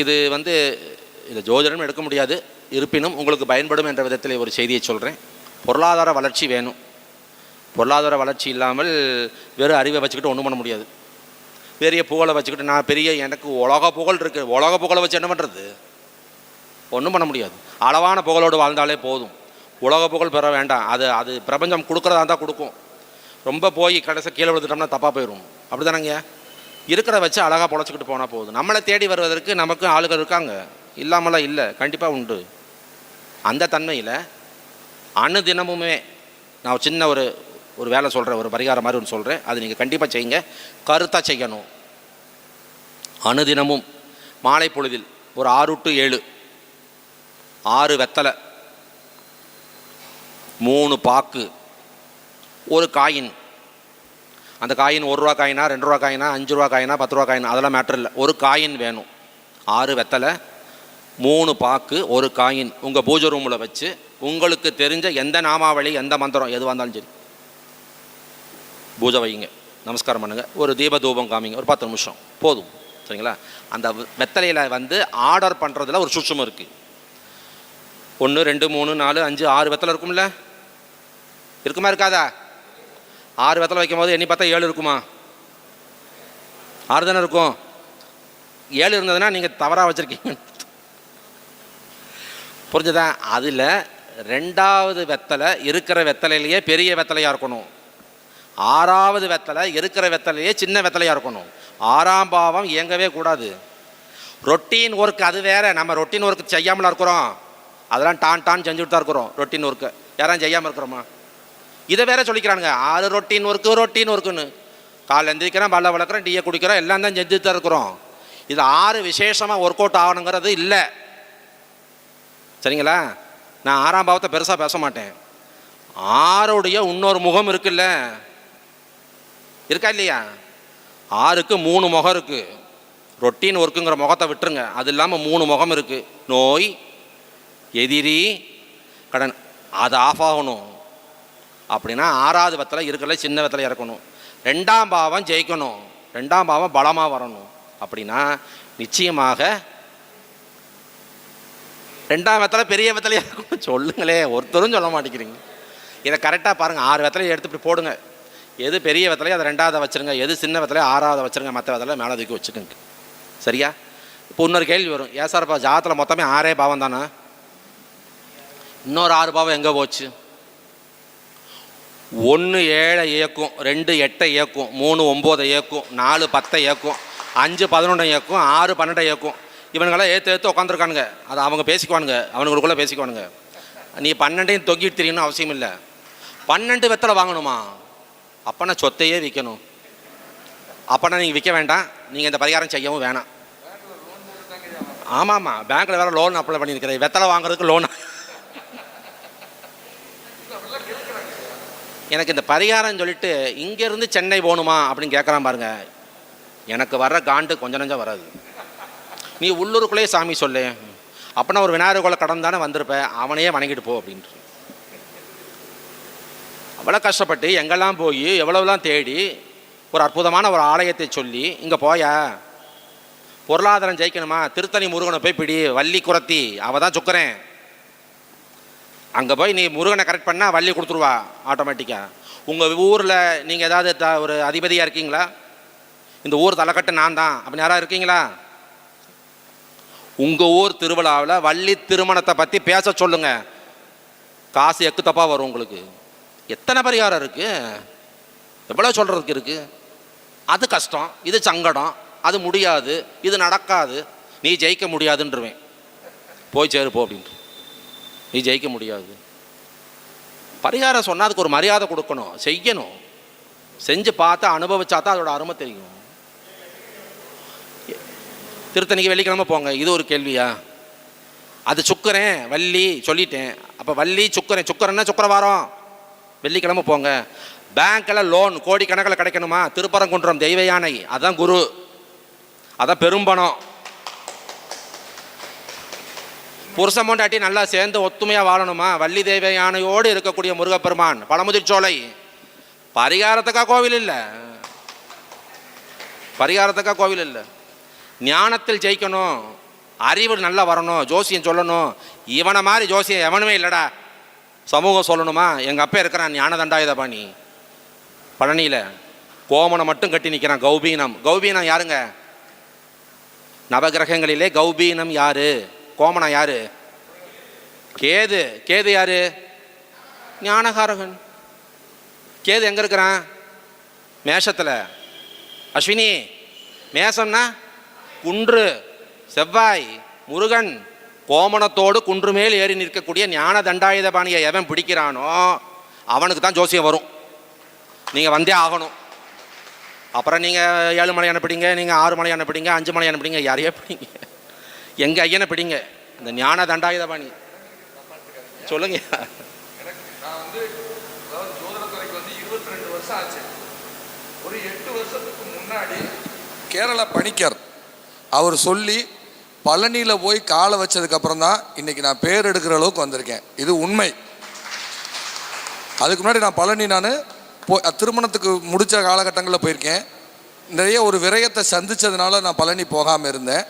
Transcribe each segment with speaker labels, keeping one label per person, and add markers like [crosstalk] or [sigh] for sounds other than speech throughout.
Speaker 1: இது வந்து இது ஜோதிடம் எடுக்க முடியாது. இருப்பினும் உங்களுக்கு பயன்படும் என்ற விதத்தில் ஒரு செய்தியை சொல்கிறேன் பொருளாதார வளர்ச்சி வேணும். பொருளாதார வளர்ச்சி இல்லாமல் வெறும் அறிவை வச்சுக்கிட்டு ஒன்றும் பண்ண முடியாது. பெரிய புகழை வச்சுக்கிட்டு நான் பெரிய எனக்கு உலக புகழ் இருக்குது உலக புகழை வச்சு என்ன பண்ணுறது ஒன்றும் பண்ண முடியாது. அளவான புகழோடு வாழ்ந்தாலே போதும். உலக புகழ் பெற வேண்டாம். அது அது பிரபஞ்சம் கொடுக்குறதா இருந்தால் கொடுக்கும். ரொம்ப போய் கடைசி கீழே விழுந்துட்டோம்னா தப்பாக போயிடும் அப்படி தானேங்க இருக்கிற வச்சு அழகாக பொழைச்சிக்கிட்டு போனால் போதும். நம்மளை தேடி வருவதற்கு நமக்கு ஆளுகள் இருக்காங்க. இல்லாமலாம் இல்லை. கண்டிப்பாக உண்டு. அந்த தன்மையில் அணு தினமுமே நான் சின்ன ஒரு ஒரு வேலை சொல்கிறேன் ஒரு பரிகாரம் மாதிரி ஒன்று சொல்கிறேன் அது நீங்கள் கண்டிப்பாக செய்யுங்க. கருத்தாக செய்யணும். அணுதினமும் மாலை பொழுதில் ஒரு ஆறு டு ஏழு ஆறு வெத்தலை மூணு பாக்கு ஒரு காயின் அந்த காயின் ஒரு ரூபா காயினா ரெண்டு ரூபா காயினா அஞ்சு ரூபா காயினா பத்து ரூபா காயினா அதெல்லாம் மேட்டர் இல்லை. ஒரு காயின் வேணும். ஆறு வெத்தலை மூணு பாக்கு ஒரு காயின். உங்கள் பூஜை ரூமில் வச்சு உங்களுக்கு தெரிஞ்ச எந்த நாமாவளி எந்த மந்திரம் எதுவாக இருந்தாலும் சரி. பூஜை வைங்க நமஸ்காரம் பண்ணுங்க. ஒரு தீப தூபம் காமிங்க. ஒரு பத்து நிமிஷம். போதும். சரிங்களா? அந்த வெத்தலையில் வந்து ஆர்டர் பண்ணுறதுல ஒரு சுட்சம் இருக்குது ஒன்று ரெண்டு மூணு நாலு அஞ்சு ஆறு வெத்தலை இருக்கும்ல? இருக்குமா இருக்காதா? ஆறு வெத்தலை வைக்கும் போது எண்ணி பார்த்தா ஏழு இருக்குமா? ஆறு தானே இருக்கும். ஏழு இருந்ததுன்னா நீங்கள் தவறாக வச்சுருக்கீங்க. புரிஞ்சுதா? அதில் ரெண்டாவது வெத்தலை இருக்கிற வெத்தலையிலேயே பெரிய வெத்தலையாக இருக்கணும். ஆறாவது வெத்தலை இருக்கிற வெத்தலையே சின்ன வெத்தலையாக இருக்கணும். ஆறாம் பாவம் இயங்கவே கூடாது. ரொட்டீன் ஒர்க் அது வேறு. நம்ம ரொட்டீன் ஒர்க் செய்யாமல் இருக்கிறோம். அதெல்லாம் டான் டான் செஞ்சுட்டு தான் இருக்கிறோம். ரொட்டீன் ஒர்க்கு யாரும் செய்யாமல் இருக்கிறோமா? இதை வேற சொல்லிக்கிறானுங்க. ஆறு ரொட்டீன் ஒர்க்கு ரொட்டீன் ஒர்க்குன்னு. காலைல எந்திரிக்கிறேன் பல்ல வளர்க்குறேன் டீயை குடிக்கிறோம் எல்லாம் தான் செஞ்சுட்டு தான் இருக்கிறோம். இது ஆறு விசேஷமாக ஒர்க் அவுட் ஆகணுங்கிறது இல்லை. சரிங்களா? நான் ஆறாம் பாவத்தை பெருசாக பேச மாட்டேன். ஆறுடைய இன்னொரு முகம் இருக்குல்ல. இருக்கா இல்லையா? ஆறுக்கு மூணு முகம் இருக்குது ரொட்டீன் ஒர்க்குங்கிற முகத்தை விட்டுருங்க. அது இல்லாமல் மூணு முகம் இருக்குது நோய் எதிரி கடன் அது ஆஃப் ஆகணும். அப்படின்னா ஆறாவது வத்தில் இருக்கிற சின்ன வத்தில் இறக்கணும். ரெண்டாம் பாவம் ஜெயிக்கணும். ரெண்டாம் பாவம் பலமாக வரணும். அப்படின்னா நிச்சயமாக ரெண்டாம் வெத்தலை பெரிய வெத்தலையாக இறக்கணும். சொல்லுங்களே ஒருத்தரும் சொல்ல மாட்டேங்கிறீங்க. இதை கரெக்டாக பாருங்கள் ஆறு வெத்தலையை எடுத்து இப்படி போடுங்க. எது பெரிய வெத்தலையோ அதை ரெண்டாவது வச்சுருங்க. எது சின்ன வெத்தலையோ ஆறாவது வச்சுருங்க. மற்ற வெத்தலை மேலே தூக்கி வச்சுக்கோங்க. சரியா? இப்போ இன்னொரு கேள்வி வரும். ஏன் சார் இப்போ ஜாதத்தில் மொத்தமே ஆறே பாவம் தானே? இன்னொரு ஆறு பாவம் எங்கே போச்சு? ஒன்று ஏழை இயக்கும் ரெண்டு எட்டை இயக்கும் மூணு ஒம்போதை இயக்கும் நாலு பத்தை இயக்கும் அஞ்சு பதினொன்றை இயக்கும் ஆறு பன்னெண்டை இயக்கும். இவனுங்களாம் ஏற்று ஏற்று உட்காந்துருக்கானுங்க அதை அவங்க பேசிக்குவானுங்க. அவனுங்களுக்குள்ளே பேசிக்குவானுங்க. நீ பன்னெண்டையும் தொங்கிட்டு தெரியணும் அவசியம் இல்லை. பன்னெண்டு வெத்தலை வாங்கணுமா? அப்போனா சொத்தையே விற்கணும் அப்போனா நீங்கள் விற்க வேண்டாம். நீங்கள் இந்த பரிகாரம் செய்யவும் வேணாம். ஆமாம் ஆமாம் பேங்க்கில் வேறு லோன் அப்ளை பண்ணியிருக்கிறேன். வெத்தலை வாங்குறதுக்கு லோன் எனக்கு இந்த பரிகாரம் சொல்லிட்டு இங்கேருந்து சென்னை போகணுமா? அப்படின்னு கேட்குறான் பாருங்க. எனக்கு வர்ற காண்டு கொஞ்சம் நஞ்சம் வராது. நீ உள்ளூருக்குள்ளேயே சாமி சொல்லு. அப்போனா ஒரு விநாயகர் கோல கடன் தானே வந்திருப்பேன் அவனையே வணங்கிட்டு போ அப்படின்ட்டு. அவ்வளோ கஷ்டப்பட்டு எங்கெல்லாம் போய் எவ்வளவுலாம் தேடி ஒரு அற்புதமான ஒரு ஆலயத்தை சொல்லி இங்கே போயா? பொருளாதாரம் ஜெயிக்கணுமா? திருத்தணி முருகனை போய் பிடி வள்ளி குரத்தி அவள் தான் சுக்கிறேன் அங்கே போய் நீ முருகனை கரெக்ட் பண்ணால் வள்ளி கொடுத்துருவா ஆட்டோமேட்டிக்காக உங்கள் ஊரில் நீங்கள் ஏதாவது த ஒரு அதிபதியாக இருக்கீங்களா? இந்த ஊர் தலைக்கட்டு நான் தான். அப்படின்னு யாராவது இருக்கீங்களா? உங்கள் ஊர் திருவிழாவில் வள்ளி திருமணத்தை பற்றி பேச சொல்லுங்கள் காசு எக்கு தப்பாக வரும் உங்களுக்கு. எத்தனை பரிகாரம் இருக்குது எவ்வளோ சொல்கிறதுக்கு இருக்குது அது கஷ்டம் இது சங்கடம் அது முடியாது இது நடக்காது. நீ ஜெயிக்க முடியாதுன்றவேன். போய் சேரு போ அப்படின்ட்டு. நீ ஜெயிக்க முடியாது. பரிகாரம் சொன்னால் அதுக்கு ஒரு மரியாதை கொடுக்கணும். செய்யணும். செஞ்சு பார்த்தா அனுபவிச்சா தான் அதோட அருமை தெரியும். திருத்தணிக்கு வெள்ளிக்கிழமை போங்க. இது ஒரு கேள்வியா? அது சுக்கரேன் வள்ளி சொல்லிட்டேன். அப்போ வள்ளி சுக்கரேன் சுக்கரன்னா சுக்கரவாரம் வெள்ளிக்கிழமை போங்க. பேங்க்கில் லோன் கோடிக்கணக்கில் கிடைக்கணுமா? திருப்பரங்குன்றம் தெய்வ யானை. அதான் குரு. அதான் பெரும்பணம். புருஷமுண்டாட்டி நல்லா சேர்ந்து ஒத்துமையாக வாழணுமா? வள்ளி தேவ யானையோடு இருக்கக்கூடிய முருகப்பெருமான் பழமுதிர்ச்சோலை பரிகாரத்துக்கா கோவில் இல்லை. பரிகாரத்துக்கா கோவில் இல்லை. ஞானத்தில் ஜெயிக்கணும். அறிவு நல்லா வரணும். ஜோசியம் சொல்லணும். இவனை மாதிரி ஜோசியம் எவனுமே இல்லைடா. சமூகம் சொல்லணுமா? எங்கள் அப்பா இருக்கிறான் ஞான தண்டாயுதபாணி பழனியில் கோமனை மட்டும் கட்டி நிற்கிறான் கௌபீனம். கௌபீனம் யாருங்க? நவகிரகங்களிலே கௌபீனம் யாரு? கோமனா யாரு? கேது. கேது யாரு? ஞானகாரகன். கேது எங்கே இருக்கிறான்? மேஷத்தில். அஸ்வினி மேசம்னா குன்று செவ்வாய் முருகன். கோமணத்தோடு குன்று மேல் ஏறி நிற்கக்கூடிய ஞான தண்டாயுதபாணியை எவன் பிடிக்கிறானோ அவனுக்கு தான் ஜோசியம் வரும். நீங்கள் வந்தே ஆகணும். அப்புறம் நீங்கள் ஏழு மலை அனுப்பிடுங்க நீங்கள் ஆறு மலை அனுப்பிடுங்க அஞ்சு மலை அனுப்பிடுங்க யாரையே பிடிங்க. எங்கள் ஐயனை பிடிங்க. இந்த ஞான தண்டாயுதபாணி. சொல்லுங்க.
Speaker 2: வருஷம் ஒரு எட்டு வருஷத்துக்கு முன்னாடி கேரளா பணிக்கர். அவர் சொல்லி பழனியில் போய் காலை வச்சதுக்கப்புறம் தான் இன்னைக்கு நான் பேர் எடுக்கிற அளவுக்கு வந்திருக்கேன். இது உண்மை. அதுக்கு முன்னாடி நான் பழனி நான் போ திருமணத்துக்கு முடித்த காலகட்டங்களில் போயிருக்கேன். நிறைய ஒரு விரயத்தை சந்தித்ததுனால நான் பழனி போகாமல் இருந்தேன்.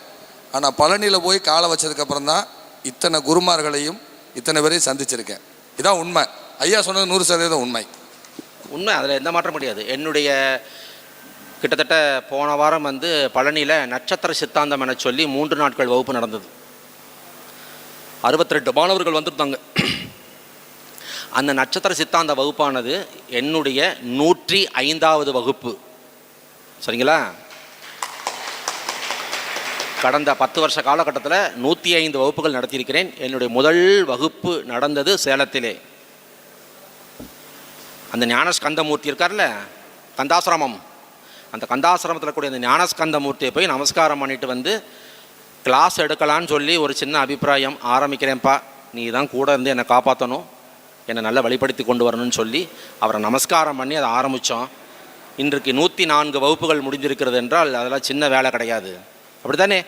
Speaker 2: ஆனால் பழனியில் போய் காலை வச்சதுக்கப்புறம் தான் இத்தனை குருமார்களையும் இத்தனை பேரையும் சந்திச்சிருக்கேன். இதான் உண்மை. ஐயா சொன்னது நூறு சதவீதம் உண்மை.
Speaker 1: உண்மை. அதில் எந்த மாற்றம் முடியாது என்னுடைய கிட்டத்தட்ட போன வாரம் வந்து பழனியில் நட்சத்திர சித்தாந்தம் என சொல்லி மூன்று நாட்கள் வகுப்பு நடந்தது. அறுபத்தி மாணவர்கள் வந்திருந்தாங்க. அந்த நட்சத்திர சித்தாந்த வகுப்பானது என்னுடைய நூற்றி ஐந்தாவது வகுப்பு. சரிங்களா? கடந்த பத்து வருஷ காலகட்டத்தில் நூற்றி ஐந்து வகுப்புகள் நடத்தியிருக்கிறேன். என்னுடைய முதல் வகுப்பு நடந்தது சேலத்திலே. அந்த ஞானஸ்கந்தமூர்த்தி இருக்கார்ல கந்தாசிரமம். அந்த கந்தாசிரமத்தில் கூடிய அந்த ஞானஸ்கந்தமூர்த்தியை போய் நமஸ்காரம் பண்ணிட்டு வந்து கிளாஸ் எடுக்கலான்னு சொல்லி ஒரு சின்ன அபிப்பிராயம் ஆரம்பிக்கிறேன்ப்பா. நீ தான் கூட இருந்து என்னை காப்பாற்றணும் என்னை நல்லா வழிப்படுத்தி கொண்டு வரணும்னு சொல்லி அவரை நமஸ்காரம் பண்ணி அதை ஆரம்பித்தோம் இன்றைக்கு நூற்றி நான்கு வகுப்புகள் முடிஞ்சிருக்கிறது என்றால் அதெல்லாம் சின்ன வேலை கிடையாது. அப்படித்தானே?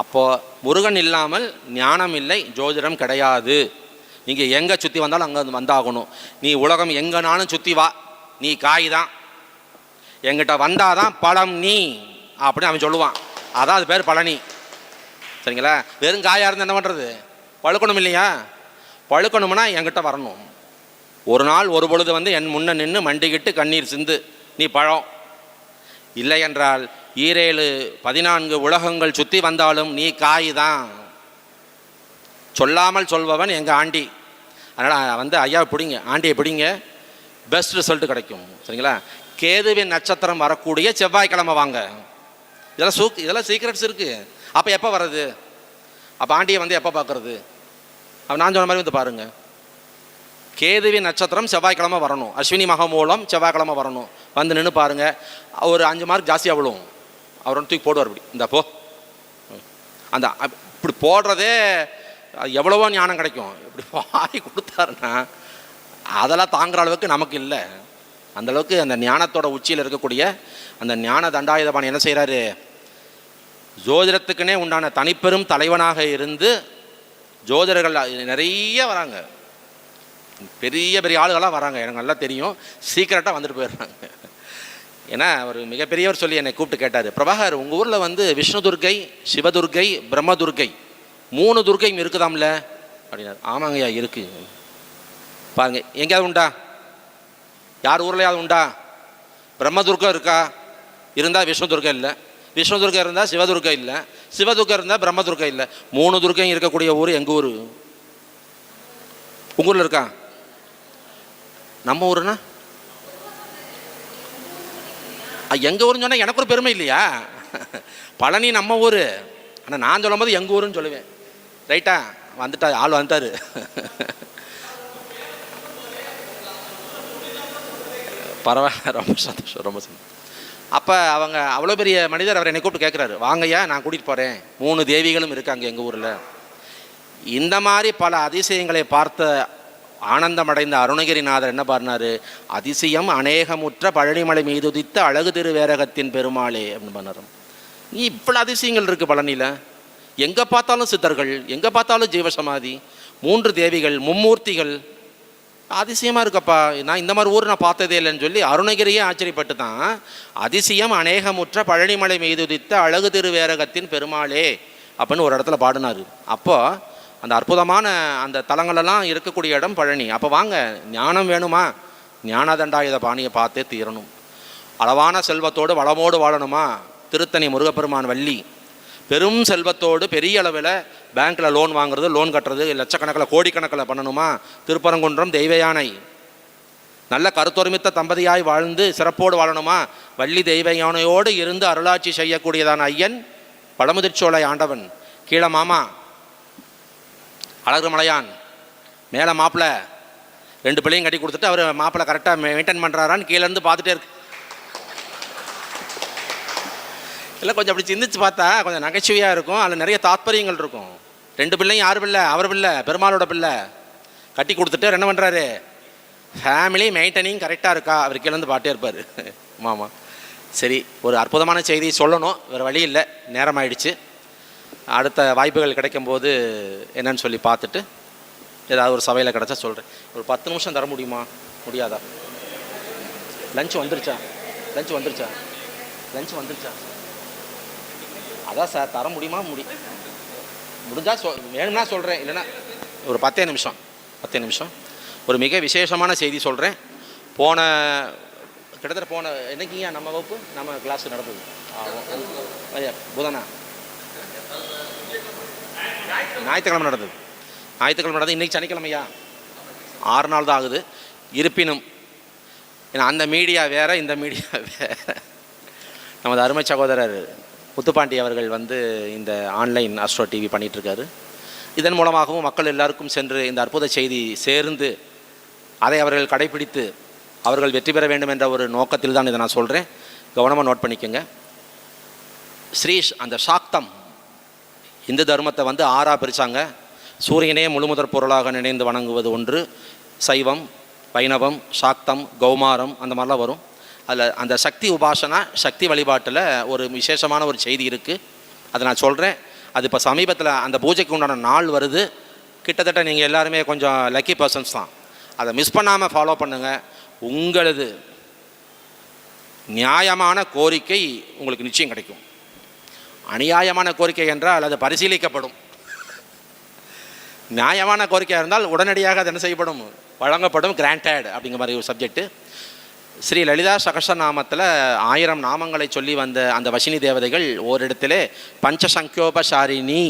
Speaker 1: அப்போது முருகன் இல்லாமல் ஞானம் இல்லை ஜோதிடம் கிடையாது. நீங்கள் எங்கே சுற்றி வந்தாலும் அங்கே வந்தாகணும். நீ உலகம் எங்கேனாலும் சுற்றி வா. நீ காய் தான் எங்கிட்ட வந்தாதான் பழம் நீ அப்படின்னு அவன் சொல்லுவான். அதான் அது பேர் பழனி. சரிங்களா? வெறும் காயாக இருந்தால் என்ன பண்ணுறது பழுக்கணும் இல்லையா? பழுக்கணும்னா என்கிட்ட வரணும். ஒரு நாள் ஒரு பொழுது வந்து என் முன்ன நின்று மண்டிக்கிட்டு கண்ணீர் சிந்து நீ பழம். இல்லை என்றால் ஈரேழு பதினான்கு உலகங்கள் சுற்றி வந்தாலும் நீ காய் தான் சொல்லாமல் சொல்பவன் எங்கள் ஆண்டி. அதனால் வந்து ஐயா பிடிங்க ஆண்டியை பிடிங்க. பெஸ்ட் ரிசல்ட் கிடைக்கும் சரிங்களா? கேதுவின் நட்சத்திரம் வரக்கூடிய செவ்வாய்க்கிழமை வாங்க. இதெல்லாம் சூக் இதெல்லாம் சீக்ரெட்ஸ் இருக்குது அப்போ எப்போ வர்றது? அப்போ ஆண்டியை வந்து எப்போ பார்க்குறது அப்போ நான் சொன்ன மாதிரி வந்து பாருங்கள் கேதுவின் நட்சத்திரம் செவ்வாய்க்கிழமை வரணும். அஸ்வினி மகம் மூலம் செவ்வாய்க்கிழமை வரணும். வந்து நின்று பாருங்கள் ஒரு அஞ்சு மார்க் ஜாஸ்தியாக விழுவும் அவர் வந்து தூக்கி போடுவார் இப்படி இந்த போ. அந்த அப்- இப்படி போடுறதே அது எவ்வளவோ ஞானம் கிடைக்கும். இப்படி வாரி கொடுத்தாருன்னா அதெல்லாம் தாங்குற அளவுக்கு நமக்கு இல்லை. அந்த அளவுக்கு அந்த ஞானத்தோட உச்சியில் இருக்கக்கூடிய அந்த ஞான தண்டாயுதபாணி என்ன செய்கிறாரு ஜோதிடத்துக்குனே உண்டான தனிப்பெரும் தலைவனாக இருந்து ஜோதிடர்கள் நிறைய வராங்க. பெரிய பெரிய ஆளுகளாக வராங்க. எனக்கு நல்லா தெரியும். சீக்கிரட்டாக வந்துட்டு போயிடுறாங்க. ஏன்னா ஒரு மிகப்பெரியவர் சொல்லி என்னை கூப்பிட்டு கேட்டார். பிரபாகர் உங்கள் ஊரில் வந்து விஷ்ணு துர்க்கை சிவதுர்க்கை பிரம்மதுர்கை மூணு துர்க்கையும் இருக்குதாம்ல? அப்படின்னாரு. ஆமாங்கய்யா இருக்கு. பாருங்க எங்கேயாவது உண்டா? யார் ஊர்லையாவது உண்டா? பிரம்மதுர்கம் இருக்கா? இருந்தால் விஷ்ணு துர்க்கை இல்லை. விஷ்ணு துர்க்கை இருந்தால் சிவதுர்க்கை இல்லை. சிவதுர்க்கை இருந்தால் பிரம்மதுர்கம் இல்லை. மூணு துர்க்கையும் இருக்கக்கூடிய ஊர் எங்கள் ஊர்? உங்கள் ஊரில் இருக்கா? நம்ம ஊருனா? எங்கள் ஊருன்னு சொன்னால் எனக்கு ஒரு பெருமை இல்லையா? பழனி நம்ம ஊர். ஆனால் நான் சொல்லும்போது எங்கள் ஊருன்னு சொல்லுவேன். ரைட்டா? வந்துட்டா ஆள் வந்துட்டாரு. பரவாயில்ல ரொம்ப சந்தோஷம் ரொம்ப சந்தோஷம். அப்போ அவங்க அவ்வளோ பெரிய மனிதர் அவர் என்னை கூப்பிட்டு கேட்குறாரு வாங்கய்யா நான் கூட்டிகிட்டு போகிறேன் மூணு தேவிகளும் இருக்காங்க எங்கள் ஊரில். இந்த மாதிரி பல அதிசயங்களை பார்த்த ஆனந்தமடைந்த அருணகிரிநாதர் என்ன பண்ணாரு அதிசயம் அநேகமுற்ற பழனிமலை மீது உதித்த அழகு திருவேரகத்தின் பெருமாளே அப்படின்னு பண்ணார் நீ இவ்வளோ அதிசயங்கள் இருக்குது பழனியில். எங்கே பார்த்தாலும் சித்தர்கள் எங்கே பார்த்தாலும் ஜீவசமாதி மூன்று தேவிகள் மும்மூர்த்திகள். அதிசயமாக இருக்கப்பா. நான் இந்த மாதிரி ஊர் நான் பார்த்ததே இல்லைன்னு சொல்லி அருணகிரியே ஆச்சரியப்பட்டு தான் அதிசயம் அநேகமுற்ற பழனிமலை மீது உதித்த அழகு திருவேரகத்தின் பெருமாளே அப்படின்னு ஒரு இடத்துல பாடினார். அப்போ அந்த அற்புதமான அந்த தலங்களெல்லாம் இருக்கக்கூடிய இடம் பழனி. அப்போ வாங்க ஞானம் வேணுமா? ஞானதண்டாயுத பாணியை பார்த்தே தீரணும். அளவான செல்வத்தோடு வளமோடு வாழணுமா? திருத்தணி முருகப்பெருமான் வள்ளி. பெரும் செல்வத்தோடு பெரிய அளவில் பேங்க்கில் லோன் வாங்குறது லோன் கட்டுறது லட்சக்கணக்கில் கோடிக்கணக்கில் பண்ணணுமா? திருப்பரங்குன்றம் தெய்வ யானை. நல்ல கருத்தொருமித்த தம்பதியாய் வாழ்ந்து சிறப்போடு வாழணுமா? வள்ளி தெய்வ யானையோடு இருந்து அருளாட்சி செய்யக்கூடியதான ஐயன் பழமுதிர்ச்சோலை ஆண்டவன். கீழே மாமா அழகு மலையான். மேலே மாப்பிள்ளை ரெண்டு பிள்ளையும் கட்டி கொடுத்துட்டு அவர் மாப்பிள்ளை கரெக்டாக மெயின்டைன் பண்ணுறாரான்னு கீழேருந்து பார்த்துட்டே இருக்கு. இல்லை கொஞ்சம் அப்படி சிந்திச்சு பார்த்தா கொஞ்சம் நகைச்சுவையாக இருக்கும். அதில் நிறைய தாத்பரியங்கள் இருக்கும். ரெண்டு பிள்ளையும் யார் பிள்ளை? அவர் பிள்ளை பெருமாளோட பிள்ளை. கட்டி கொடுத்துட்டு என்ன பண்ணுறாரு ஃபேமிலி மெயின்டெனிங் கரெக்டாக இருக்கா? அவர் கீழேருந்து பாட்டே இருப்பார். [laughs] மாமா. சரி ஒரு அற்புதமான செய்தி சொல்லணும். வேறு வழி இல்லை. நேரம் ஆயிடுச்சு. அடுத்த வாய்ப்புகள் கிடைக்கும்போது என்னன்னு சொல்லி பார்த்துட்டு ஏதாவது ஒரு சபையில் கிடச்சா சொல்கிறேன் ஒரு பத்து நிமிஷம் தர முடியுமா? முடியாதா? லஞ்ச் வந்துருச்சா? லஞ்ச் வந்துருச்சா? லஞ்ச் வந்துருச்சா? அதான் சார் தர முடியுமா? முடி முடிஞ்சால் சொ வேணும்னா சொல்கிறேன் இல்லைன்னா ஒரு பத்தே நிமிஷம். பத்தே நிமிஷம். ஒரு மிக விசேஷமான செய்தி சொல்கிறேன் போன கிட்டத்தட்ட போன என்னைக்கியா நம்ம வகுப்பு? நம்ம கிளாஸ் நடந்தது. ஐயா புதனா? ஞாயிற்றுக்கிழமை நடந்தது. ஞாயிற்றுக்கிழமை நடந்தது. இன்றைக்கி சனிக்கிழமையா? ஆறு நாள் தான் ஆகுது. இருப்பினும் ஏன்னா அந்த மீடியா வேறு இந்த மீடியா [laughs] வேறு. நமது அருமை சகோதரர் முத்துப்பாண்டி அவர்கள் வந்து இந்த ஆன்லைன் அஸ்ட்ரோ டிவி பண்ணிகிட்ருக்காரு இதன் மூலமாகவும் மக்கள் எல்லாருக்கும் சென்று இந்த அற்புத செய்தி சேர்ந்து அதை அவர்கள் கடைபிடித்து அவர்கள் வெற்றி பெற வேண்டும் என்ற ஒரு நோக்கத்தில் தான் இதை நான் சொல்கிறேன் கவனமாக நோட் பண்ணிக்கோங்க. ஸ்ரீஷ் அந்த சாக்தம் இந்து தர்மத்தை வந்து ஆறாக பிரித்தாங்க சூரியனே முழுமுதற் பொருளாக நினைந்து வணங்குவது ஒன்று சைவம் வைணவம் சாக்தம் கௌமாரம் அந்த மாதிரிலாம் வரும். அதில் அந்த சக்தி உபாசனா சக்தி வழிபாட்டில் ஒரு விசேஷமான ஒரு செய்தி இருக்குது அதை நான் சொல்கிறேன் அது இப்போ சமீபத்தில் அந்த பூஜைக்கு உண்டான நாள் வருது. கிட்டத்தட்ட நீங்கள் எல்லாருமே கொஞ்சம் லக்கி பர்சன்ஸ் தான். அதை மிஸ் பண்ணாமல் ஃபாலோ பண்ணுங்கள் உங்களது நியாயமான கோரிக்கை உங்களுக்கு நிச்சயம் கிடைக்கும். அநியாயமான கோரிக்கை என்றால் அது பரிசீலிக்கப்படும். நியாயமான கோரிக்கையாக இருந்தால் உடனடியாக அது என்ன செய்யப்படும்? வழங்கப்படும் கிராண்டட் அப்படிங்கிற மாதிரி ஒரு சப்ஜெக்ட்டு ஸ்ரீ லலிதா சகசநாமத்தில் ஆயிரம் நாமங்களை சொல்லி வந்த அந்த வசினி தேவதைகள் ஓரிடத்திலே பஞ்சசங்கோபசாரிணி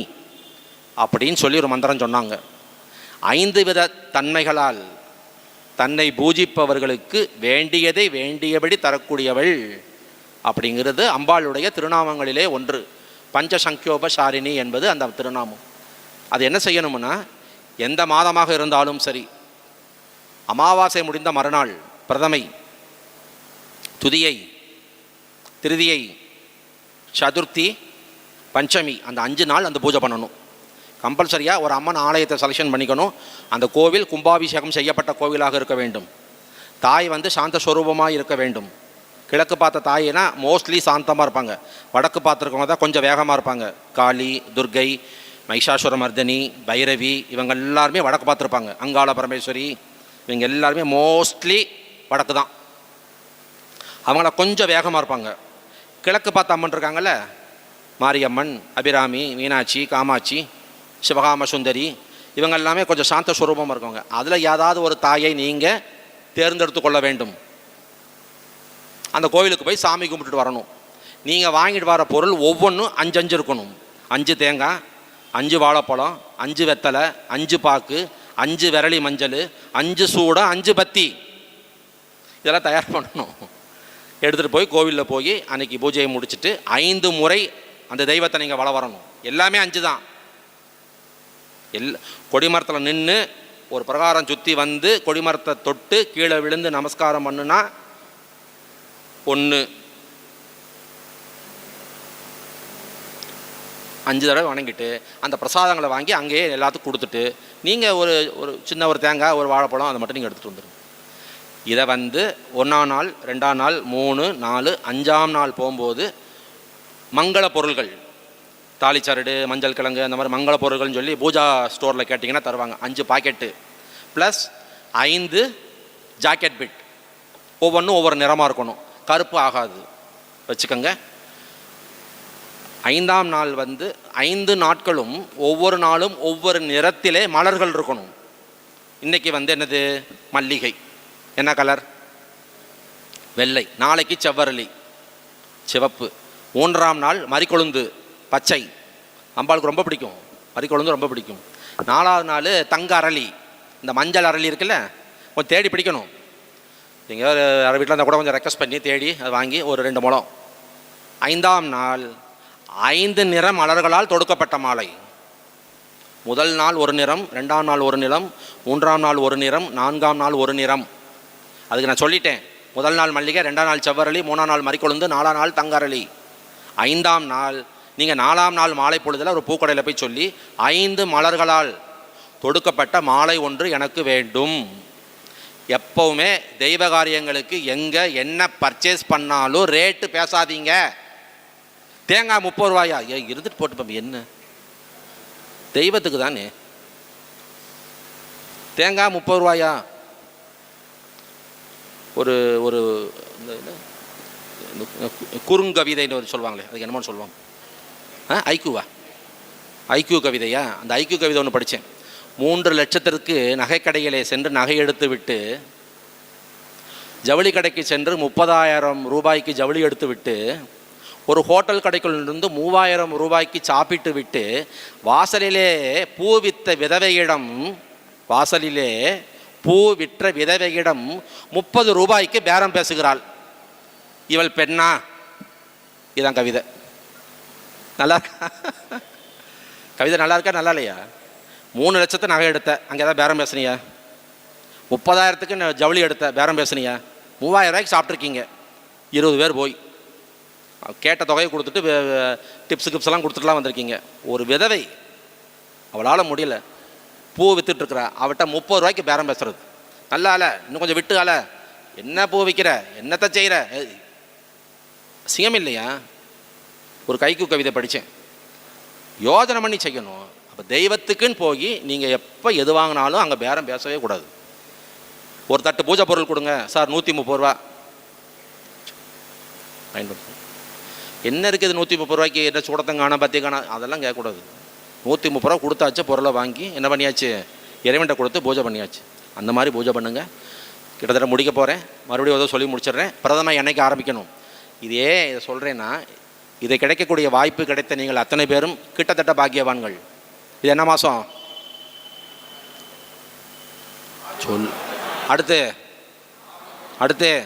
Speaker 1: அப்படின்னு சொல்லி ஒரு மந்திரம் சொன்னாங்க. ஐந்து வித தன்மைகளால் தன்னை பூஜிப்பவர்களுக்கு வேண்டியதை வேண்டியபடி தரக்கூடியவள் அப்படிங்கிறது அம்பாளுடைய திருநாமங்களிலே ஒன்று. பஞ்சசங்கியோபசாரிணி என்பது அந்த திருநாமம். அது என்ன செய்யணும்னா எந்த மாதமாக இருந்தாலும் சரி அமாவாசை முடிந்த மறுநாள் பிரதமை துதியை திருதியை சதுர்த்தி பஞ்சமி அந்த அஞ்சு நாள் அந்த பூஜை பண்ணணும். கம்பல்சரியாக ஒரு அம்மன் ஆலயத்தை செலெக்ஷன் பண்ணிக்கணும். அந்த கோவில் கும்பாபிஷேகம் செய்யப்பட்ட கோவிலாக இருக்க வேண்டும். தாய் வந்து சாந்த ஸ்வரூபமாக இருக்க வேண்டும். கிழக்கு பார்த்த தாயினா மோஸ்ட்லி சாந்தமாக இருப்பாங்க. வடக்கு பார்த்துருக்கவங்க தான் கொஞ்சம் வேகமாக இருப்பாங்க. காளி துர்கை மைஷாசுர மர்தனி பைரவி இவங்க எல்லாருமே வடக்கு பார்த்துருப்பாங்க. அங்காள பரமேஸ்வரி இவங்க எல்லாருமே மோஸ்ட்லி வடக்கு தான். அவங்கள கொஞ்சம் வேகமாக இருப்பாங்க. கிழக்கு பார்த்த அம்மன் இருக்காங்கல்ல மாரியம்மன் அபிராமி மீனாட்சி காமாட்சி சிவகாம சுந்தரி இவங்க எல்லாமே கொஞ்சம் சாந்த சுரூபமாக இருக்கவங்க. அதில் ஏதாவது ஒரு தாயை நீங்கள் தேர்ந்தெடுத்து கொள்ள வேண்டும். அந்த கோவிலுக்கு போய் சாமி கும்பிட்டுட்டு வரணும். நீங்கள் வாங்கிட்டு வர பொருள் ஒவ்வொன்றும் அஞ்சு அஞ்சு இருக்கணும். அஞ்சு தேங்காய் அஞ்சு வாழைப்பழம் அஞ்சு வெத்தலை அஞ்சு பாக்கு அஞ்சு விரலி மஞ்சள் அஞ்சு சூடம் அஞ்சு பத்தி. இதெல்லாம் தயார் பண்ணணும். எடுத்துகிட்டு போய் கோவிலில் போய் அன்னைக்கு பூஜையை முடிச்சுட்டு ஐந்து முறை அந்த தெய்வத்தை நீங்கள் வள வரணும். எல்லாமே அஞ்சு தான். எல் கொடிமரத்தில் நின்று ஒரு பிரகாரம் சுற்றி வந்து கொடிமரத்தை தொட்டு கீழே விழுந்து நமஸ்காரம் பண்ணுனா ஒன்று அஞ்சு தடவை வணங்கிட்டு அந்த பிரசாதங்களை வாங்கி அங்கேயே எல்லாத்துக்கும் கொடுத்துட்டு நீங்கள் ஒரு ஒரு சின்ன ஒரு தேங்காய் ஒரு வாழைப்பழம் அதை மட்டும் நீங்கள் எடுத்துகிட்டு வந்துடுங்க இதை வந்து ஒன்றாம் நாள் ரெண்டாம் நாள் மூணு நாலு அஞ்சாம் நாள் போகும்போது மங்கள பொருள்கள் தாலிச்சரடு மஞ்சள் கிழங்கு அந்த மாதிரி மங்கள பொருள்கள்னு சொல்லி பூஜா ஸ்டோரில் கேட்டிங்கன்னா தருவாங்க. அஞ்சு பாக்கெட்டு. ப்ளஸ் ஐந்து ஜாக்கெட் பிட். ஒவ்வொன்றும் ஒவ்வொரு நிறமாக இருக்கணும். கருப்பு ஆகாது. வச்சுக்கோங்க. ஐந்தாம் நாள் வந்து ஐந்து நாட்களும் ஒவ்வொரு நாளும் ஒவ்வொரு நிறத்திலே மலர்கள் இருக்கணும். இன்றைக்கி வந்து என்னது? மல்லிகை. என்ன கலர்? வெள்ளை. நாளைக்கு செவ்வரளி. சிவப்பு. மூன்றாம் நாள் மறிக்கொழுந்து பச்சை. அம்பாளுக்கு ரொம்ப பிடிக்கும். மறிக்கொழுந்து ரொம்ப பிடிக்கும். நாலாவது நாள் தங்க அரளி. இந்த மஞ்சள் அரளி இருக்குல்ல கொஞ்சம் தேடி பிடிக்கணும். எங்கேயாவது யார் வீட்டில் இருந்தால் கூட கொஞ்சம் ரெக்வஸ்ட் பண்ணி தேடி அதை வாங்கி ஒரு ரெண்டு முழம். ஐந்தாம் நாள் ஐந்து நிற மலர்களால் தொடுக்கப்பட்ட மாலை. முதல் நாள் ஒரு நிறம் ரெண்டாம் நாள் ஒரு நிறம் மூன்றாம் நாள் ஒரு நிறம் நான்காம் நாள் ஒரு நிறம். அதுக்கு நான் சொல்லிட்டேன். முதல் நாள் மல்லிகை ரெண்டாம் நாள் செவ்வரளி மூணாம் நாள் மறிக்கொழுந்து நாலாம் நாள் தங்கரளி. ஐந்தாம் நாள் நீங்கள் நாலாம் நாள் மாலை பொழுதில் ஒரு பூக்கடையில் போய் சொல்லி ஐந்து மலர்களால் தொடுக்கப்பட்ட மாலை ஒன்று எனக்கு வேண்டும். எப்பவுமே தெய்வ காரியங்களுக்கு எங்கே என்ன பர்ச்சேஸ் பண்ணாலும் ரேட்டு பேசாதீங்க. தேங்காய் முப்பது ரூபாயா? ஏ இருந்துட்டு போட்டு என்ன? தெய்வத்துக்கு தானே. தேங்காய் முப்பது ரூபாயா? ஒரு ஒரு இந்த என்ன? இந்த குறுங்கவிதைன்னு ஒரு சொல்லுவாங்களே அதுக்கு என்னமோ சொல்லுவாங்க. ஆ ஐக்கியூ கவிதையா? அந்த ஐக்கியூ கவிதை ஒன்று படித்தேன் மூன்று லட்சத்திற்கு நகைக்கடையிலே சென்று நகை எடுத்து விட்டு ஜவுளி கடைக்கு சென்று முப்பதாயிரம் ரூபாய்க்கு ஜவுளி எடுத்து விட்டு ஒரு ஹோட்டல் கடைக்குள்ளிருந்து மூவாயிரம் ரூபாய்க்கு சாப்பிட்டு விட்டு வாசலிலே பூ வித்த விதவையிடம் வாசலிலே பூ விற்ற விதவையிடம் முப்பது ரூபாய்க்கு பேரம் பேசுகிறாள். இவள் பெண்ணா? இதான் கவிதை. நல்லா கவிதை நல்லா இருக்கா? நல்லா இல்லையா? மூணு லட்சத்தை நகை எடுத்த அங்கே ஏதாவது பேரம் பேசுனியா? முப்பதாயிரத்துக்கு நான் ஜவுளி எடுத்த பேரம் பேசுனியா? மூவாயிரம் ரூபாய்க்கு சாப்பிட்ருக்கீங்க இருபது பேர் போய். கேட்ட தொகையை கொடுத்துட்டு டிப்ஸ் கிப்ஸ் எல்லாம் கொடுத்துட்டுலாம் வந்திருக்கீங்க. ஒரு விதவை. அவளால் முடியல. பூ விற்றுட்ருக்குறா அவட்ட முப்பது ரூபாய்க்கு பேரம் பேசுறது. நல்லா அல இன்னும் கொஞ்சம் விட்டு அல என்ன பூ விற்கிற என்னத்தை செய்கிற சிங்கம் இல்லையா? ஒரு கைக்கு கவிதை படித்தேன் யோஜனை பண்ணி செய்யணும். அப்போ தெய்வத்துக்குன்னு போய் நீங்கள் எப்போ எது வாங்கினாலும் அங்கே பேரம் பேசவே கூடாது. ஒரு தட்டு பூஜை பொருள் கொடுங்க. சார் நூற்றி முப்பது ரூபா. பயன்படுத்தும் என்ன இருக்குது நூற்றி முப்பது ரூபாய்க்கு? என்ன சூடத்தம் காணா பத்தி அதெல்லாம் கேட்கக்கூடாது. நூற்றி முப்பது ரூபா கொடுத்தாச்சு பொருளை வாங்கி என்ன பண்ணியாச்சு? இறைவன்ட்ட கொடுத்து பூஜை பண்ணியாச்சு. அந்த மாதிரி பூஜை பண்ணுங்கள் கிட்டத்தட்ட முடிக்க போகிறேன் மறுபடியும் ஏதோ சொல்லி முடிச்சிடுறேன். பிரதம என்னைக்கு ஆரம்பிக்கணும்? இதே இதை சொல்கிறேன்னா இதை கிடைக்கக்கூடிய வாய்ப்பு கிடைத்த நீங்கள் அத்தனை பேரும் கிட்டத்தட்ட பாக்கியவான்கள். இது என்ன மாதம் சொல். அடுத்து. அடுத்து.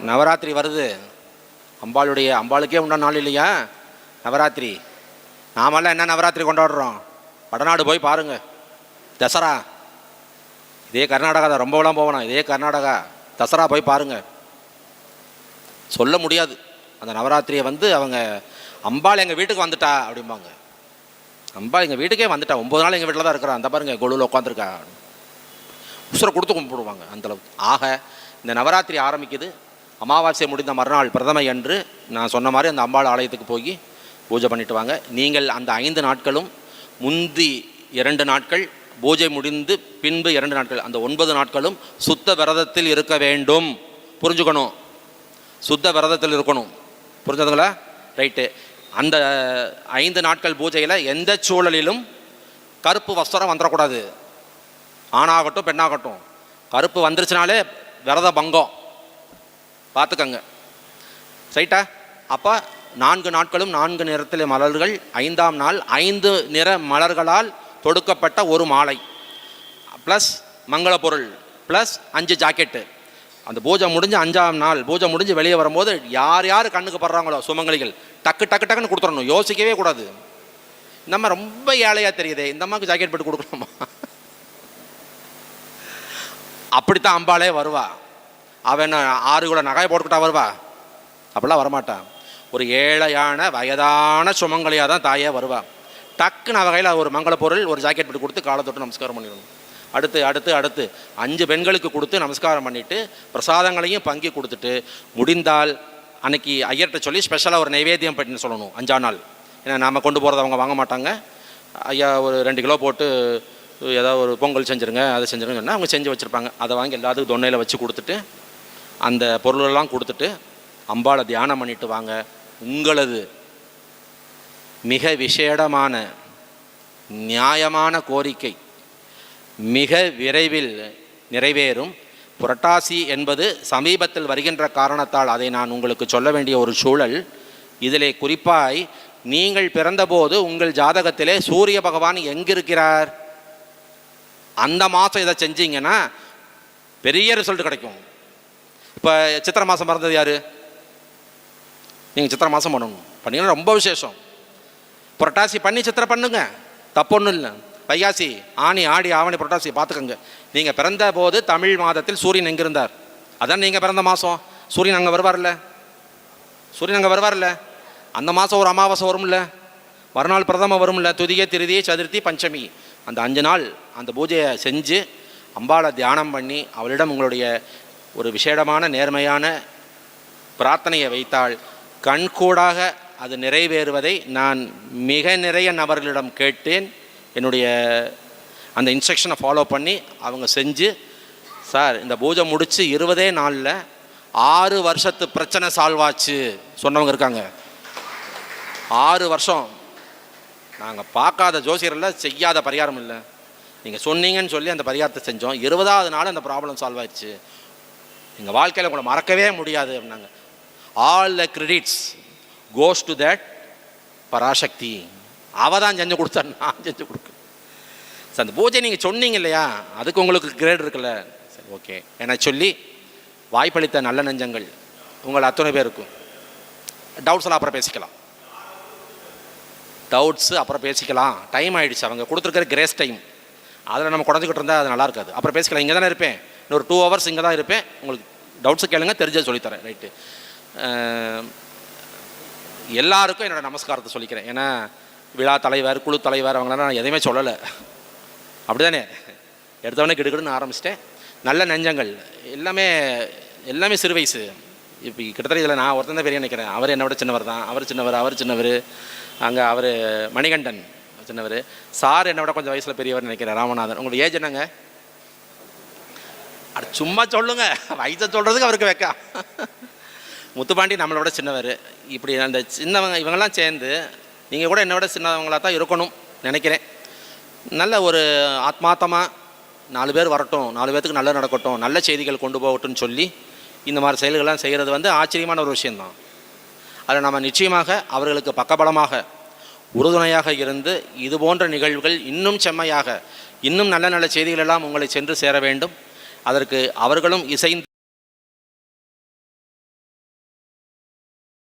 Speaker 1: நவராத்திரி வருது. அம்பாளுடைய அம்பாளுக்கே உண்டான நாள் இல்லையா? நவராத்திரி. நாமெல்லாம் என்ன நவராத்திரி கொண்டாடுறோம்? வடநாடு போய் பாருங்க. தசரா. இதே கர்நாடகா தான். ரொம்பலாம் போகணும் இதே கர்நாடகா. தசரா போய் பாருங்க. சொல்ல முடியாது. அந்த நவராத்திரியை வந்து அவங்க அம்பாள் எங்கள் வீட்டுக்கு வந்துட்டா அப்படிம்பாங்க. அம்பாள் எங்கள் வீட்டுக்கே வந்துட்டான். ஒம்பது நாள் எங்கள் வீட்டில் தான் இருக்கிறான். அந்த பாருங்க கொழுவில் உட்காந்துருக்கா உசுரை கொடுத்து கும்பிடுவாங்க அந்தளவுக்கு ஆக இந்த நவராத்திரி ஆரம்பிக்குது. அமாவாசை முடிந்த மறுநாள் பிரதமை அன்று நான் சொன்ன மாதிரி அந்த அம்பாள் ஆலயத்துக்கு போய் பூஜை பண்ணிட்டு வாங்க. நீங்கள் அந்த ஐந்து நாட்களும் முந்தி இரண்டு நாட்கள் பூஜை முடிந்து பின்பு இரண்டு நாட்கள் அந்த ஒன்பது நாட்களும் சுத்த விரதத்தில் இருக்க வேண்டும். புரிஞ்சுக்கணும். சுத்த விரதத்தில் இருக்கணும். புரிஞ்சதுங்களா? ரைட்டு. அந்த ஐந்து நாட்கள் பூஜையில் எந்த சூழலிலும் கருப்பு வஸ்திரம் வந்துடக்கூடாது ஆணாகட்டும் பெண்ணாகட்டும். கருப்பு வந்துருச்சுனாலே விரத பங்கம். பார்த்துக்கங்க. ரைட்டா அப்போ நான்கு நாட்களும் நான்கு நிறத்தில் மலர்கள் ஐந்தாம் நாள் ஐந்து நிற மலர்களால் தொடுக்கப்பட்ட ஒரு மாலை. ப்ளஸ் மங்கள பொருள் ப்ளஸ் அஞ்சு ஜாக்கெட்டு அந்த பூஜை முடிஞ்சு அஞ்சாம் நாள் பூஜை முடிஞ்சு வெளியே வரும்போது யார் யார் கண்ணுக்கு படுறாங்களோ சுமங்கலிகள் டக்கு டக்கு டக்குன்னு கொடுத்துடணும் யோசிக்கவே கூடாது. நம்ம ரொம்ப ஏழையாக தெரியுதே. இந்த அம்மாவுக்கு ஜாக்கெட் போட்டு கொடுக்கணுமா? அப்படித்தான் அம்பாளே வருவா. அவன் என்ன ஆறு கூட நகையை போட்டுக்கிட்டா வருவா? அப்படிலாம் வரமாட்டான் ஒரு ஏழையான வயதான சுமங்கலியாக தான் தாயே வருவா. டக்குன்னு அவ கையில் ஒரு மங்கள பொருள் ஒரு ஜாக்கெட் போட்டு கொடுத்து காலை தொட்டு நமஸ்காரம் பண்ணிடணும். அடுத்து அடுத்து அடுத்து. அஞ்சு பெண்களுக்கு கொடுத்து நமஸ்காரம் பண்ணிவிட்டு பிரசாதங்களையும் பங்கி கொடுத்துட்டு முடிந்தால் அன்னைக்கு ஐயர்கிட்ட சொல்லி ஸ்பெஷலாக ஒரு நைவேத்தியம் பண்ணி சொல்லணும் அஞ்சா நாள். ஏன்னா நாம் கொண்டு போகிறத அவங்க வாங்க மாட்டாங்க. ஐயா ஒரு ரெண்டு கிலோ போட்டு ஏதாவது ஒரு பொங்கல் செஞ்சுருங்க அதை செஞ்சுருங்க சொன்னால் அவங்க செஞ்சு வச்சுருப்பாங்க. அதை வாங்கி எல்லாத்துக்கும் தொன்னையில் வச்சு கொடுத்துட்டு அந்த பொருளெல்லாம் கொடுத்துட்டு அம்பாளை தியானம் பண்ணிட்டு வாங்க. உங்களது மிக விசேடமான நியாயமான கோரிக்கை. மிக விரைவில் நிறைவேறும். புரட்டாசி என்பது சமீபத்தில் வருகின்ற காரணத்தால் அதை நான் உங்களுக்கு சொல்ல வேண்டிய ஒரு சூழல். இதிலே குறிப்பாய் நீங்கள் பிறந்தபோது உங்கள் ஜாதகத்திலே சூரிய பகவான் எங்கிருக்கிறார்? அந்த மாதம் இதை செஞ்சீங்கன்னா பெரிய ரிசல்ட் கிடைக்கும். இப்போ சித்திரை மாதம் பிறந்தது யார்? நீங்கள் சித்திரை மாதம் பண்ணணும். பண்ணிங்கன்னா ரொம்ப விசேஷம். புரட்டாசி பண்ணி சித்திரை பண்ணுங்க. தப்பு ஒன்றும் இல்லை. வைகாசி ஆணி ஆடி ஆவணி புரட்டாசி பார்த்துக்கோங்க. நீங்கள் பிறந்த போது தமிழ் மாதத்தில் சூரியன் எங்கிருந்தார்? அதான் நீங்கள் பிறந்த மாதம் சூரியன் அங்கே வருவார்ல? சூரியன் அங்கே வருவார்ல? அந்த மாதம் ஒரு அமாவாசை வரும்ல? மறுநாள் பிரதம வரும்ல? துதிய திருதி சதுர்த்தி பஞ்சமி. அந்த அஞ்சு நாள் அந்த பூஜையை செஞ்சு அம்பாளை தியானம் பண்ணி அவளிடம் உங்களுடைய ஒரு விசேடமான நேர்மையான பிரார்த்தனையை வைத்தால் கண்கூடாக அது நிறைவேறுவதை நான் மிக நிறைய நபர்களிடம் கேட்டேன். என்னுடைய அந்த இன்ஸ்ட்ரக்ஷனை ஃபாலோ பண்ணி அவங்க செஞ்சு சார் இந்த பூஜை முடித்து இருபதே நாளில் ஆறு வருஷத்து பிரச்சனை சால்வ் ஆச்சு. சொன்னவங்க இருக்காங்க. ஆறு வருஷம். நாங்கள் பார்க்காத ஜோசியரில் செய்யாத பரிகாரம் இல்லை. நீங்கள் சொன்னீங்கன்னு சொல்லி அந்த பரிகாரத்தை செஞ்சோம். இருபதாவது நாள் அந்த ப்ராப்ளம் சால்வ் ஆயிடுச்சு. எங்கள் வாழ்க்கையில் உங்களை மறக்கவே முடியாது அப்படின்னாங்க. All the credits goes to that Parasakthi. அவள் தான் செஞ்சு கொடுத்தா நான் செஞ்சு கொடுக்க. சார் அந்த பூஜை நீங்கள் சொன்னீங்க இல்லையா? அதுக்கு உங்களுக்கு கிரேட் இருக்குல்ல. சரி ஓகே என சொல்லி வாய்ப்பளித்த நல்ல நெஞ்சங்கள் உங்கள் அத்தனை பேருக்கும். டவுட்ஸ்லாம் அப்புறம் பேசிக்கலாம். டவுட்ஸு அப்புறம் பேசிக்கலாம். டைம் ஆகிடுச்சு அவங்க கொடுத்துருக்கிற கிரேஸ் டைம் அதில் நம்ம குறைஞ்சிக்கிட்டு இருந்தால் அது நல்லா இருக்காது. அப்புறம் பேசிக்கலாம். இங்கே தானே இருப்பேன். இன்னொரு டூ ஹவர்ஸ் இங்கே தான் இருப்பேன். உங்களுக்கு டவுட்ஸை கேளுங்க தெரிஞ்சதை சொல்லித்தரேன். ரைட்டு எல்லாருக்கும் என்னோடய நமஸ்காரத்தை சொல்லிக்கிறேன். ஏன்னா விழா தலைவர் குழு தலைவர் அவங்களெல்லாம் நான் எதையுமே சொல்லலை. அப்படிதானே? எடுத்தவொடனே கிடுக்கிடுன்னு ஆரம்பிச்சிட்டேன். நல்ல நெஞ்சங்கள். எல்லாமே எல்லாமே சிறு வயசு. இப்போ கிட்டத்தட்ட இதில் நான் ஒருத்தன் தான் பெரிய நினைக்கிறேன். அவர் என்னை விட சின்னவர் தான். அவர் சின்னவர் அவர் சின்னவர். அங்கே அவர் மணிகண்டன் சின்னவர். சார் என்னை விட கொஞ்சம் வயசில் பெரியவர் நினைக்கிறேன் ராமநாதன். உங்களுக்கு ஏஜ் என்னங்க? அது சும்மா சொல்லுங்க. வயசை சொல்கிறதுக்கு அவருக்கு வைக்கா. முத்துப்பாண்டி நம்மளோட சின்னவர். இப்படி அந்த சின்னவங்க இவங்கெல்லாம் சேர்ந்து நீங்கள் கூட என்னை விட சின்னவங்களாக தான் இருக்கணும் நினைக்கிறேன். நல்ல ஒரு ஆத்மார்த்தமாக நாலு பேர் வரட்டும் நாலு பேர்த்துக்கு நல்ல நடக்கட்டும் நல்ல செய்திகள் கொண்டு போகட்டும்னு சொல்லி இந்த மாதிரி செயல்கள்லாம் செய்கிறது வந்து ஆச்சரியமான ஒரு விஷயந்தான் அதில் நம்ம நிச்சயமாக அவர்களுக்கு பக்கபலமாக உறுதுணையாக இருந்து இது போன்ற நிகழ்வுகள் இன்னும் செம்மையாக இன்னும் நல்ல நல்ல செய்திகள் எல்லாம் உங்களை சென்று சேர வேண்டும். அதற்கு அவர்களும் இசைந்து